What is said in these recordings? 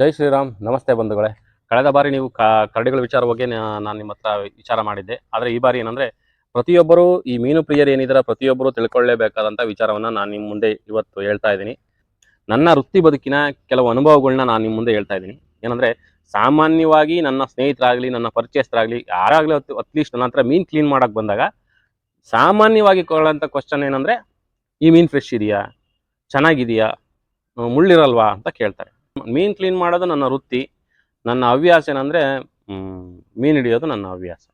ಜೈ ಶ್ರೀರಾಮ್, ನಮಸ್ತೆ ಬಂಧುಗಳೇ. ಕಳೆದ ಬಾರಿ ನೀವು ಕರಡಿಗಳ ವಿಚಾರ ಬಗ್ಗೆ ನಾನು ನಿಮ್ಮ ಹತ್ರ ವಿಚಾರ ಮಾಡಿದ್ದೆ. ಆದರೆ ಈ ಬಾರಿ ಏನಂದರೆ, ಪ್ರತಿಯೊಬ್ಬರು ಈ ಮೀನು ಪ್ರಿಯರು ಏನಿದ್ರ ಪ್ರತಿಯೊಬ್ಬರು ತಿಳ್ಕೊಳ್ಳೇಬೇಕಾದಂಥ ವಿಚಾರವನ್ನು ನಾನು ನಿಮ್ಮ ಮುಂದೆ ಇವತ್ತು ಹೇಳ್ತಾ ಇದ್ದೀನಿ. ನನ್ನ ವೃತ್ತಿ ಬದುಕಿನ ಕೆಲವು ಅನುಭವಗಳನ್ನ ನಾನು ನಿಮ್ಮ ಮುಂದೆ ಹೇಳ್ತಾ ಇದ್ದೀನಿ. ಏನಂದರೆ, ಸಾಮಾನ್ಯವಾಗಿ ನನ್ನ ಸ್ನೇಹಿತರಾಗಲಿ, ನನ್ನ ಪರಿಚಯಸ್ಥರಾಗಲಿ, ಯಾರಾಗಲಿ ಅಟ್ಲೀಸ್ಟ್ ನನ್ನ ಹತ್ರ ಮೀನು ಕ್ಲೀನ್ ಮಾಡೋಕ್ಕೆ ಬಂದಾಗ, ಸಾಮಾನ್ಯವಾಗಿ ಕೊಳ್ಳೋಂಥ ಕ್ವಶನ್ ಏನಂದರೆ, ಈ ಮೀನು ಫ್ರೆಶ್ ಇದೆಯಾ? ಚೆನ್ನಾಗಿದೆಯಾ? ಮುಳ್ಳಿರಲ್ವಾ? ಅಂತ ಕೇಳ್ತಾರೆ. ಮೀನು ಕ್ಲೀನ್ ಮಾಡೋದು ನನ್ನ ವೃತ್ತಿ. ನನ್ನ ಹವ್ಯಾಸ ಏನಂದರೆ ಮೀನು ಹಿಡಿಯೋದು ನನ್ನ ಹವ್ಯಾಸ.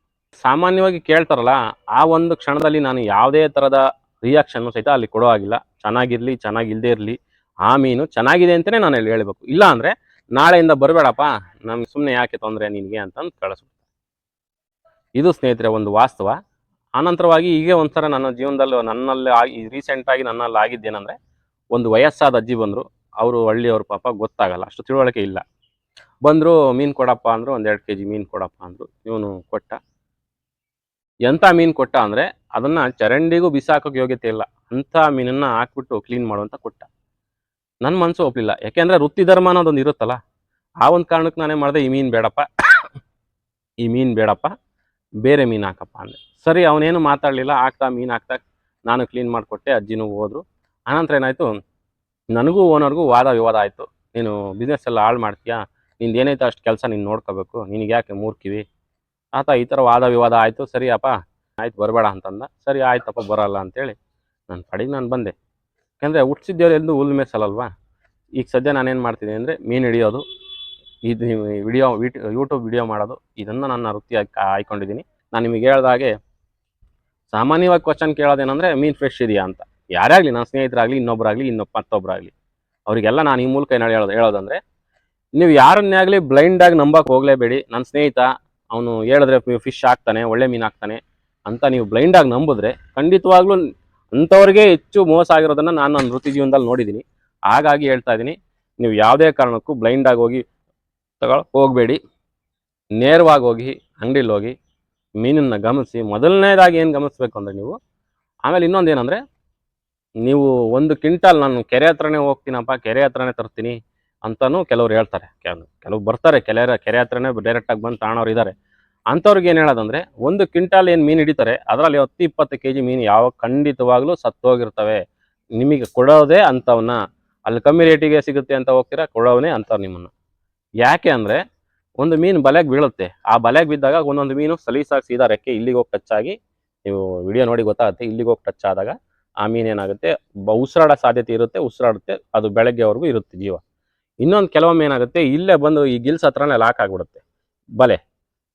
ಸಾಮಾನ್ಯವಾಗಿ ಕೇಳ್ತಾರಲ್ಲ, ಆ ಒಂದು ಕ್ಷಣದಲ್ಲಿ ನಾನು ಯಾವುದೇ ಥರದ ರಿಯಾಕ್ಷನ್ನು ಸಹಿತ ಅಲ್ಲಿ ಕೊಡೋ ಆಗಿಲ್ಲ ಚೆನ್ನಾಗಿರಲಿ ಚೆನ್ನಾಗಿಲ್ಲದೆ ಇರಲಿ, ಆ ಮೀನು ಚೆನ್ನಾಗಿದೆ ಅಂತಲೇ ನಾನು ಅಲ್ಲಿ ಹೇಳಬೇಕು. ಇಲ್ಲ ಅಂದರೆ, ನಾಳೆಯಿಂದ ಬರಬೇಡಪ್ಪ ನಮ್ಗೆ ಸುಮ್ಮನೆ ಯಾಕೆ ತೊಂದರೆ ನಿನಗೆ ಅಂತಂದು ಕಳಿಸ್ಬಿಡ್ತಾರೆ. ಇದು ಸ್ನೇಹಿತರೆ, ಒಂದು ವಾಸ್ತವ. ಆನಂತರವಾಗಿ ಹೀಗೆ ಒಂಥರ ನನ್ನ ಜೀವನದಲ್ಲಿ ನನ್ನಲ್ಲಿ ಆಗಿ ರೀಸೆಂಟಾಗಿ ನನ್ನಲ್ಲಿ ಆಗಿದ್ದೇನೆಂದರೆ, ಒಂದು ವಯಸ್ಸಾದ ಅಜ್ಜಿ ಬಂದರು. ಅವರು ಹಳ್ಳಿಯವ್ರ ಪಾಪ ಗೊತ್ತಾಗಲ್ಲ, ಅಷ್ಟು ತಿಳುವಳಿಕೆ ಇಲ್ಲ. ಬಂದರು ಮೀನು ಕೊಡಪ್ಪ ಅಂದರು ಒಂದು ಎರಡು ಕೆ ಜಿ ಮೀನು ಕೊಡಪ್ಪ ಅಂದರು, ಇವನು ಕೊಟ್ಟ. ಎಂಥ ಮೀನು ಕೊಟ್ಟ ಅಂದರೆ ಅದನ್ನು ಚರಂಡಿಗೂ ಬಿಸಾಕೋಕ್ಕೆ ಯೋಗ್ಯತೆ ಇಲ್ಲ, ಅಂಥ ಮೀನನ್ನು ಹಾಕ್ಬಿಟ್ಟು ಕ್ಲೀನ್ ಮಾಡುವಂತ ಕೊಟ್ಟ. ನನ್ನ ಮನಸ್ಸು ಒಪ್ಪಲಿಲ್ಲ ಯಾಕೆಂದರೆ ವೃತ್ತಿ ಧರ್ಮ ಅನ್ನೋದೊಂದು ಇರುತ್ತಲ್ಲ, ಆ ಒಂದು ಕಾರಣಕ್ಕೆ ನಾನೇ ಮಾಡಿದೆ ಈ ಮೀನು ಬೇಡಪ್ಪ, ಈ ಮೀನು ಬೇಡಪ್ಪ, ಬೇರೆ ಮೀನು ಹಾಕಪ್ಪ ಅಂದೆ. ಸರಿ, ಅವನೇನು ಮಾತಾಡಲಿಲ್ಲ ಹಾಕ್ತಾ ಮೀನು ಹಾಕ್ತಾ ನಾನು ಕ್ಲೀನ್ ಮಾಡಿಕೊಟ್ಟೆ, ಅಜ್ಜಿನೂ ಹೋದರು. ಆನಂತರ ಏನಾಯಿತು ನನಗೂ ಓನರ್ಗೂ ವಾದ ವಿವಾದ ಆಯಿತು. ನೀನು ಬಿಸ್ನೆಸ್ ಎಲ್ಲ ಹಾಳು ಮಾಡ್ತೀಯಾ? ನಿಂದು ಏನೈತೆ ಅಷ್ಟು ಕೆಲಸ ನೀನು ನೋಡ್ಕೋಬೇಕು? ನಿನಗೆ ಯಾಕೆ ಮೂರ್ಕಿವಿ ಆತ ಈ ಥರ ವಾದ ವಿವಾದ ಆಯಿತು, ಸರಿಯಪ್ಪ. ಆಯ್ತು, ಬರಬೇಡ ಅಂತಂದ. ಸರಿ, ಆಯ್ತಪ್ಪ, ಬರಲ್ಲ ಅಂತೇಳಿ ನನ್ನ ಪಡೆಗೆ ನಾನು ಬಂದೆ. ಯಾಕಂದರೆ ಹುಟ್ಟಿಸಿದ್ದೇವ್ರು ಎಂದು ಹುಲ್ ಮೇಸಲ್ಲಲ್ವಾ ಈಗ ಸದ್ಯ ನಾನೇನು ಮಾಡ್ತೀನಿ ಅಂದರೆ ಮೀನು ಹಿಡಿಯೋದು, ಇದು ವಿಡಿಯೋ, ವಿಟ್ ಯೂಟ್ಯೂಬ್ ವಿಡಿಯೋ ಮಾಡೋದು, ಇದನ್ನು ನನ್ನ ವೃತ್ತಿಯಾಗಿ ಆಯ್ಕೊಂಡಿದ್ದೀನಿ. ನಾನು ನಿಮಗೆ ಹೇಳ್ದಾಗೆ ಸಾಮಾನ್ಯವಾಗಿ ಕ್ವಶನ್ ಕೇಳೋದೇನೆಂದರೆ ಮೀನು ಫ್ರೆಶ್ ಇದೆಯಾ ಅಂತ. ಯಾರೇ ಆಗಲಿ ನನ್ನ ಸ್ನೇಹಿತರಾಗಲಿ ಇನ್ನೊಬ್ಬರಾಗಲಿ ಇನ್ನೊಬ್ಬ ಮತ್ತೊಬ್ಬರಾಗಲಿ ಅವರಿಗೆಲ್ಲ ನಾನು ಈ ಮೂಲಕ ಏನು ಹೇಳೋದು ಹೇಳೋದಂದ್ರೆ, ನೀವು ಯಾರನ್ನೇ ಆಗಲಿ ಬ್ಲೈಂಡಾಗಿ ನಂಬಕ್ಕೆ ಹೋಗಲೇಬೇಡಿ. ನನ್ನ ಸ್ನೇಹಿತ, ಅವನು ಹೇಳಿದ್ರೆ ಫಿಶ್ ಹಾಕ್ತಾನೆ, ಒಳ್ಳೆ ಮೀನು ಹಾಕ್ತಾನೆ ಅಂತ ನೀವು ಬ್ಲೈಂಡಾಗಿ ನಂಬಿದ್ರೆ ಖಂಡಿತವಾಗ್ಲೂ ಅಂಥವ್ರಿಗೆ ಹೆಚ್ಚು ಮೋಸ ಆಗಿರೋದನ್ನು ನಾನು ನನ್ನ ವೃತ್ತಿ ಜೀವನದಲ್ಲಿ ನೋಡಿದ್ದೀನಿ ಹಾಗಾಗಿ ಹೇಳ್ತಾ ಇದ್ದೀನಿ, ನೀವು ಯಾವುದೇ ಕಾರಣಕ್ಕೂ ಬ್ಲೈಂಡಾಗಿ ಹೋಗಿ ತಗೊಳ್ ಹೋಗಬೇಡಿ. ನೇರವಾಗಿ ಹೋಗಿ, ಅಂಗಡಿಲಿ ಹೋಗಿ, ಮೀನನ್ನು ಗಮನಿಸಿ, ಮೊದಲನೇದಾಗಿ ಏನು ಗಮನಿಸ್ಬೇಕು ಅಂದರೆ ನೀವು, ಆಮೇಲೆ ಇನ್ನೊಂದು ಏನಂದರೆ ನೀವು ಒಂದು ಕ್ವಿಂಟಲ್ ನಾನು ಕೆರೆ ಹತ್ರನೇ ಹೋಗ್ತೀನಪ್ಪ, ಕೆರೆ ಹತ್ರನೇ ತರ್ತೀನಿ ಅಂತಲೂ ಕೆಲವ್ರು ಹೇಳ್ತಾರೆ. ಕೆಲವ್ರು ಕೆಲವು ಬರ್ತಾರೆ ಕೆಲವರ ಕೆರೆ ಹತ್ರನೇ ಡೈರೆಕ್ಟಾಗಿ ಬಂದು ತಾಣವ್ರು ಇದ್ದಾರೆ ಅಂಥವ್ರಿಗೆ ಏನು ಹೇಳೋದಂದರೆ, ಒಂದು ಕ್ವಿಂಟಾಲ್ ಏನು ಮೀನು ಹಿಡಿತಾರೆ, ಅದರಲ್ಲಿ ಹತ್ತು, ಇಪ್ಪತ್ತು ಕೆ ಜಿ ಮೀನು ಯಾವ ಖಂಡಿತವಾಗ್ಲೂ ಸತ್ತೋಗಿರ್ತವೆ. ನಿಮಗೆ ಕೊಡೋದೇ ಅಂಥವನ್ನ ಅಲ್ಲಿ ಕಮ್ಮಿ ರೇಟಿಗೆ ಸಿಗುತ್ತೆ ಅಂತ ಹೋಗ್ತೀರಾ, ಕೊಡೋವನೇ ಅಂಥವ್ರು ನಿಮ್ಮನ್ನು. ಯಾಕೆ ಅಂದರೆ, ಒಂದು ಮೀನು ಬಲೆಗೆ ಬೀಳುತ್ತೆ. ಆ ಬಲೆಗೆ ಬಿದ್ದಾಗ ಒಂದೊಂದು ಮೀನು ಸಲೀಸಾಗಿ ಸೀದಾ ರೆಕ್ಕೆ ಇಲ್ಲಿಗೆ ಹೋಗಿ ಟಚ್ ಆಗಿ ನೀವು ವಿಡಿಯೋ ನೋಡಿ ಗೊತ್ತಾಗುತ್ತೆ, ಇಲ್ಲಿಗೆ ಹೋಗಿ ಟಚ್ ಆದಾಗ ಆ ಮೀನು ಏನಾಗುತ್ತೆ? ಬ ಉಸಿರಾಡ ಸಾಧ್ಯತೆ ಇರುತ್ತೆ, ಉಸಿರಾಡುತ್ತೆ, ಅದು ಬೆಳಗ್ಗೆವರೆಗೂ ಇರುತ್ತೆ ಜೀವ. ಇನ್ನೊಂದು ಕೆಲವೊಮ್ಮೆ ಏನಾಗುತ್ತೆ? ಇಲ್ಲೇ ಬಂದು ಈ ಗಿಲ್ಸ್ ಹತ್ರನೇ ಲಾಕ್ ಆಗಿಬಿಡುತ್ತೆ. ಬಲೆ.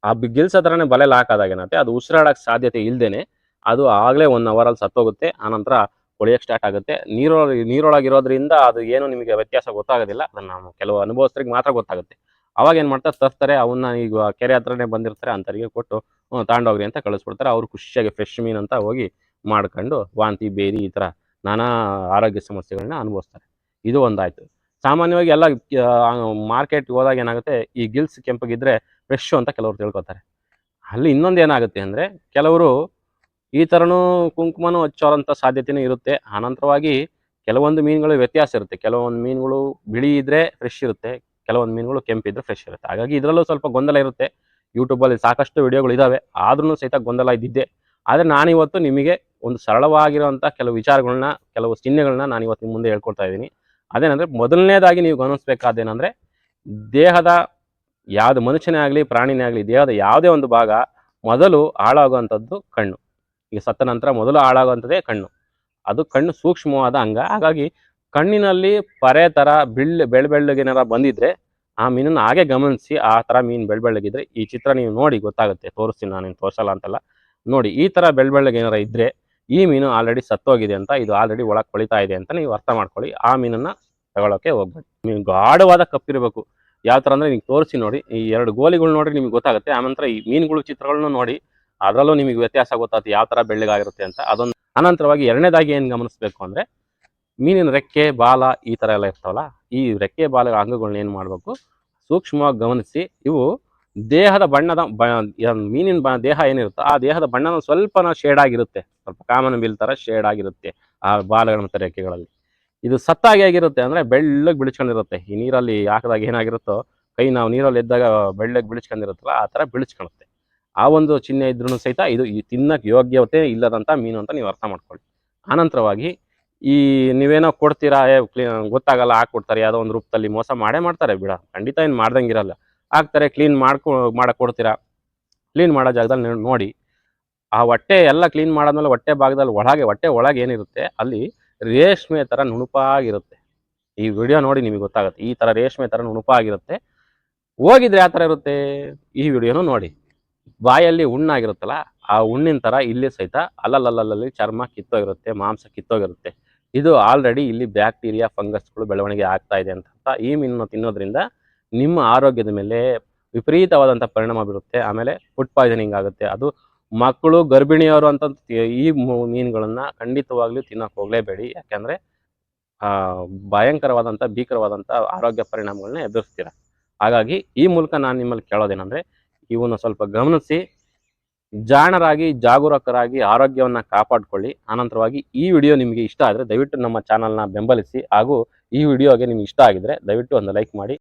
ಆ ಗಿಲ್ಸ್ ಹತ್ರನೇ ಬಲೆ ಲಾಕ್ ಆದಾಗ ಏನಾಗುತ್ತೆ? ಅದು ಉಸಿರಾಡಕ್ಕೆ ಸಾಧ್ಯತೆ ಇಲ್ಲದೇನೆ ಅದು ಆಗಲೇ ಒನ್ ಅವರಲ್ಲಿ ಸತ್ತೋಗುತ್ತೆ. ಆನಂತರ ಹೊಳೆಯಕ್ಕೆ ಸ್ಟಾರ್ಟ್ ಆಗುತ್ತೆ. ನೀರೊಳಗೆ, ನೀರೊಳಗಿರೋದ್ರಿಂದ ಅದು ಏನು ನಿಮಗೆ ವ್ಯತ್ಯಾಸ ಗೊತ್ತಾಗೋದಿಲ್ಲ. ಅದನ್ನು ನಾವು ಕೆಲವು ಅನುಭವಸ್ಥರಿಗೆ ಮಾತ್ರ ಗೊತ್ತಾಗುತ್ತೆ. ಅವಾಗ ಏನು ಮಾಡ್ತಾರೆ? ತರ್ತಾರೆ. ಅವನ್ನ ಈಗ ಕೆರೆ ಹತ್ರನೇ ಬಂದಿರ್ತಾರೆ. ಅಂತರಿಗೆ ಕೊಟ್ಟು ತಗೊಂಡೋಗ್ರಿ ಅಂತ ಕಳಿಸ್ಬಿಡ್ತಾರೆ. ಅವರು ಖುಷಿಯಾಗಿ ಫ್ರೆಶ್ ಮೀನು ಅಂತ ಹೋಗಿ ಮಾಡ್ಕೊಂಡು ವಾಂತಿ ಬೇರಿ ಈ ಥರ ನಾನಾ ಆರೋಗ್ಯ ಸಮಸ್ಯೆಗಳನ್ನ ಅನುಭವಿಸ್ತಾರೆ. ಇದು ಒಂದಾಯಿತು. ಸಾಮಾನ್ಯವಾಗಿ ಎಲ್ಲ ಮಾರ್ಕೆಟ್ಗೆ ಹೋದಾಗ ಏನಾಗುತ್ತೆ, ಈ ಗಿಲ್ಸ್ ಕೆಂಪಗಿದ್ರೆ ಫ್ರೆಶ್ ಅಂತ ಕೆಲವರು ತಿಳ್ಕೊತಾರೆ ಅಲ್ಲಿ ಇನ್ನೊಂದು ಏನಾಗುತ್ತೆ ಅಂದರೆ, ಕೆಲವರು ಈ ಥರನೂ ಕುಂಕುಮನೂ ಹಚ್ಚೋರಂಥ ಸಾಧ್ಯತೆಯೂ ಇರುತ್ತೆ. ಅನಂತರವಾಗಿ ಕೆಲವೊಂದು ಮೀನುಗಳು ವ್ಯತ್ಯಾಸ ಇರುತ್ತೆ. ಕೆಲವೊಂದು ಮೀನುಗಳು ಬಿಳಿ ಇದ್ದರೆ ಫ್ರೆಶ್ ಇರುತ್ತೆ, ಕೆಲವೊಂದು ಮೀನುಗಳು ಕೆಂಪಿದ್ರೆ ಫ್ರೆಶ್ ಇರುತ್ತೆ. ಹಾಗಾಗಿ ಇದರಲ್ಲೂ ಸ್ವಲ್ಪ ಗೊಂದಲ ಇರುತ್ತೆ. ಯೂಟ್ಯೂಬಲ್ಲಿ ಸಾಕಷ್ಟು ವಿಡಿಯೋಗಳು ಇದ್ದಾವೆ ಆದ್ರೂ ಸಹಿತ ಗೊಂದಲ ಇದ್ದಿದ್ದೆ. ಆದರೆ ನಾನಿವತ್ತು ನಿಮಗೆ ಒಂದು ಸರಳವಾಗಿರುವಂಥ ಕೆಲವು ವಿಚಾರಗಳನ್ನ ಕೆಲವು ಚಿಹ್ನೆಗಳನ್ನ ನಾನು ಇವತ್ತು ನಿಮ್ಮ ಮುಂದೆ ಹೇಳ್ಕೊಡ್ತಾ ಇದ್ದೀನಿ. ಅದೇನಂದರೆ, ಮೊದಲನೇದಾಗಿ ನೀವು ಗಮನಿಸ್ಬೇಕಾದೇನೆಂದರೆ ದೇಹದ ಯಾವುದು ಮನುಷ್ಯನೇ ಆಗಲಿ, ಪ್ರಾಣಿನೇ ಆಗಲಿ, ದೇಹದ ಯಾವುದೇ ಒಂದು ಭಾಗ ಮೊದಲು ಹಾಳಾಗುವಂಥದ್ದು ಕಣ್ಣು. ಈಗ ಸತ್ತ ನಂತರ ಮೊದಲು ಹಾಳಾಗುವಂಥದ್ದೇ ಕಣ್ಣು. ಅದು ಕಣ್ಣು ಸೂಕ್ಷ್ಮವಾದ ಅಂಗ. ಹಾಗಾಗಿ ಕಣ್ಣಿನಲ್ಲಿ ಪರೆ ಥರ ಬಿಳ್ಳು, ಬೆಳ್ಬೆಳ್ಳಗೇನಾರ ಬಂದಿದ್ರೆ ಆ ಮೀನನ್ನು ಹಾಗೆ ಗಮನಿಸಿ ಆ ಥರ ಮೀನು ಬೆಳ್ಬೆಳ್ಳಗಿದ್ರೆ ಈ ಚಿತ್ರ ನೀವು ನೋಡಿ ಗೊತ್ತಾಗುತ್ತೆ. ತೋರಿಸ್ತೀನಿ ನಾನು ತೋರಿಸಲ್ಲ ಅಂತಲ್ಲ. ನೋಡಿ, ಈ ಥರ ಬೆಳ್ಬೆಳ್ಳಗೇನಾರ ಇದ್ರೆ ಈ ಮೀನು ಆಲ್ರೆಡಿ ಸತ್ತೋಗಿದೆ ಅಂತ, ಇದು ಆಲ್ರೆಡಿ ಒಳಗೆ ಕೊಳಿತಾ ಇದೆ ಅಂತ ನೀವು ಅರ್ಥ ಮಾಡ್ಕೊಳ್ಳಿ. ಆ ಮೀನನ್ನು ತಗೊಳ್ಳೋಕೆ ಹೋಗ್ಬೇಡಿ ನೀವು ಗಾಢವಾದ ಕಪ್ಪಿರಬೇಕು. ಯಾವ ಥರ ಅಂದರೆ ನೀವು ತೋರಿಸಿ ನೋಡಿ. ಈ ಎರಡು ಗೋಲಿಗಳು ನೋಡಿ ನಿಮ್ಗೆ ಗೊತ್ತಾಗುತ್ತೆ. ಆನಂತರ ಈ ಮೀನುಗಳು ಚಿತ್ರಗಳನ್ನು ನೋಡಿ. ಅದರಲ್ಲೂ ನಿಮಗೆ ವ್ಯತ್ಯಾಸ ಗೊತ್ತಾಗುತ್ತೆ ಯಾವ ಥರ ಬೆಳ್ಳಗಾಗಿರುತ್ತೆ ಅಂತ. ಅದೊಂದು ಅನಂತರವಾಗಿ ಎರಡನೇದಾಗಿ ಏನು ಗಮನಿಸಬೇಕು ಅಂದರೆ ಮೀನಿನ ರೆಕ್ಕೆ, ಬಾಲ ಈ ಥರ ಎಲ್ಲ ಇರ್ತಾವಲ್ಲ, ಈ ರೆಕ್ಕೆ, ಬಾಲ ಅಂಗಗಳನ್ನ ಏನು ಮಾಡಬೇಕು? ಸೂಕ್ಷ್ಮವಾಗಿ ಗಮನಿಸಿ. ಇವು ದೇಹದ ಬಣ್ಣದ ಬ ಮೀನಿನ ಬ, ದೇಹ ಏನಿರುತ್ತೋ ಆ ದೇಹದ ಬಣ್ಣನ ಸ್ವಲ್ಪನ ಶೇಡ್ ಆಗಿರುತ್ತೆ. ಸ್ವಲ್ಪ ಕಾಮನ್ ಬಿಲ್ ಥರ ಶೇಡ್ ಆಗಿರುತ್ತೆ ಆ ಬಾಲಗಳ ಮತ್ತು ರೆಕ್ಕೆಗಳಲ್ಲಿ ಇದು ಸತ್ತಾಗಿ ಆಗಿರುತ್ತೆ ಅಂದ್ರೆ ಬೆಳ್ಳಗ್ ಬಿಳಿಸ್ಕೊಂಡಿರುತ್ತೆ ಈ ನೀರಲ್ಲಿ ಹಾಕಿದಾಗ ಏನಾಗಿರುತ್ತೋ, ಕೈ ನಾವು ನೀರಲ್ಲಿ ಎದ್ದಾಗ ಬೆಳ್ಳಗೆ ಬಿಳಿಸ್ಕೊಂಡಿರುತ್ತಲ್ಲ ಆ ತರ ಬಿಳಿಸ್ಕೊಳುತ್ತೆ ಆ ಒಂದು ಚಿಹ್ನೆ ಇದ್ರೂ ಸಹಿತ ಇದು ಈ ತಿನ್ನಕ್ ಯೋಗ್ಯತೆ ಇಲ್ಲದಂತ ಮೀನು ಅಂತ ನೀವು ಅರ್ಥ ಮಾಡ್ಕೊಳ್ಳಿ. ಆನಂತರವಾಗಿ ಈ ನೀವೇನೋ ಕೊಡ್ತೀರಾ ಗೊತ್ತಾಗಲ್ಲ, ಹಾಕ್ಕೊಡ್ತಾರೆ, ಯಾವುದೋ ಒಂದು ರೂಪದಲ್ಲಿ ಮೋಸ ಮಾಡೇ ಮಾಡ್ತಾರೆ, ಬಿಡ. ಖಂಡಿತ ಏನು ಮಾಡ್ದಂಗಿರಲ್ಲ. ಹಾಕ್ತಾರೆ, ಕ್ಲೀನ್ ಮಾಡ್ಕೊ ಮಾಡಕ್ ಕೊಡ್ತೀರಾ ಕ್ಲೀನ್ ಮಾಡೋ ಜಾಗದಲ್ಲಿ ನೋಡಿ. ಆ ಹೊಟ್ಟೆ ಎಲ್ಲ ಕ್ಲೀನ್ ಮಾಡಾದ್ಮೇಲೆ ಹೊಟ್ಟೆ ಭಾಗದಲ್ಲಿ ಒಳಗೆ, ಹೊಟ್ಟೆ ಒಳಗೆ ಏನಿರುತ್ತೆ, ಅಲ್ಲಿ ರೇಷ್ಮೆ ಥರ ನುಣುಪಾಗಿರುತ್ತೆ. ಈ ವಿಡಿಯೋ ನೋಡಿ ನಿಮಗೆ ಗೊತ್ತಾಗುತ್ತೆ. ಈ ಥರ ರೇಷ್ಮೆ ಥರ ನುಣುಪಾಗಿರುತ್ತೆ. ಹೋಗಿದ್ರೆ ಯಾವ ಥರ ಇರುತ್ತೆ? ಈ ವಿಡಿಯೋನು ನೋಡಿ. ಬಾಯಲ್ಲಿ ಹುಣ್ಣಾಗಿರುತ್ತಲ್ಲ, ಆ ಹುಣ್ಣಿನ ಥರ ಇಲ್ಲಿ ಸಹಿತ ಅಲ್ಲಲ್ಲಲ್ಲಲ್ಲಿ ಚರ್ಮ ಕಿತ್ತೋಗಿರುತ್ತೆ, ಮಾಂಸ ಕಿತ್ತೋಗಿರುತ್ತೆ. ಇದು ಆಲ್ರೆಡಿ ಇಲ್ಲಿ ಬ್ಯಾಕ್ಟೀರಿಯಾ ಫಂಗಸ್ಗಳು ಬೆಳವಣಿಗೆ ಆಗ್ತಾ ಇದೆ ಅಂತ. ಈ ಮೀನನ್ನು ತಿನ್ನೋದ್ರಿಂದ ನಿಮ್ಮ ಆರೋಗ್ಯದ ಮೇಲೆ ವಿಪರೀತವಾದಂಥ ಪರಿಣಾಮ ಬೀರುತ್ತೆ. ಆಮೇಲೆ ಫುಡ್ ಪಾಯ್ಸನಿಂಗ್ ಆಗುತ್ತೆ. ಅದು ಮಕ್ಕಳು ಗರ್ಭಿಣಿಯವರು ಅಂತ ಈ ಮೀನುಗಳನ್ನ ಖಂಡಿತವಾಗ್ಲೂ ತಿನ್ನಕ್ಕೆ ಹೋಗಲೇಬೇಡಿ. ಯಾಕಂದ್ರೆ ಆ, ಭಯಂಕರವಾದಂಥ ಭೀಕರವಾದಂಥ ಆರೋಗ್ಯ ಪರಿಣಾಮಗಳನ್ನ ಎದುರಿಸ್ತೀರ? ಹಾಗಾಗಿ ಈ ಮೂಲಕ ನಾನು ನಿಮ್ಮಲ್ಲಿ ಕೇಳೋದೇನಂದ್ರೆ ಇವನ್ನ ಸ್ವಲ್ಪ ಗಮನಿಸಿ ಜಾಣರಾಗಿ ಜಾಗರೂಕರಾಗಿ ಆರೋಗ್ಯವನ್ನ ಕಾಪಾಡ್ಕೊಳ್ಳಿ. ಆನಂತರವಾಗಿ ಈ ವಿಡಿಯೋ ನಿಮಗೆ ಇಷ್ಟ ಆದರೆ ದಯವಿಟ್ಟು ನಮ್ಮ ಚಾನಲ್ನ ಬೆಂಬಲಿಸಿ ಹಾಗೂ ಈ ವಿಡಿಯೋಗೆ ನಿಮ್ಗೆ ಇಷ್ಟ ಆಗಿದ್ರೆ ದಯವಿಟ್ಟು ಒಂದು ಲೈಕ್ ಮಾಡಿ.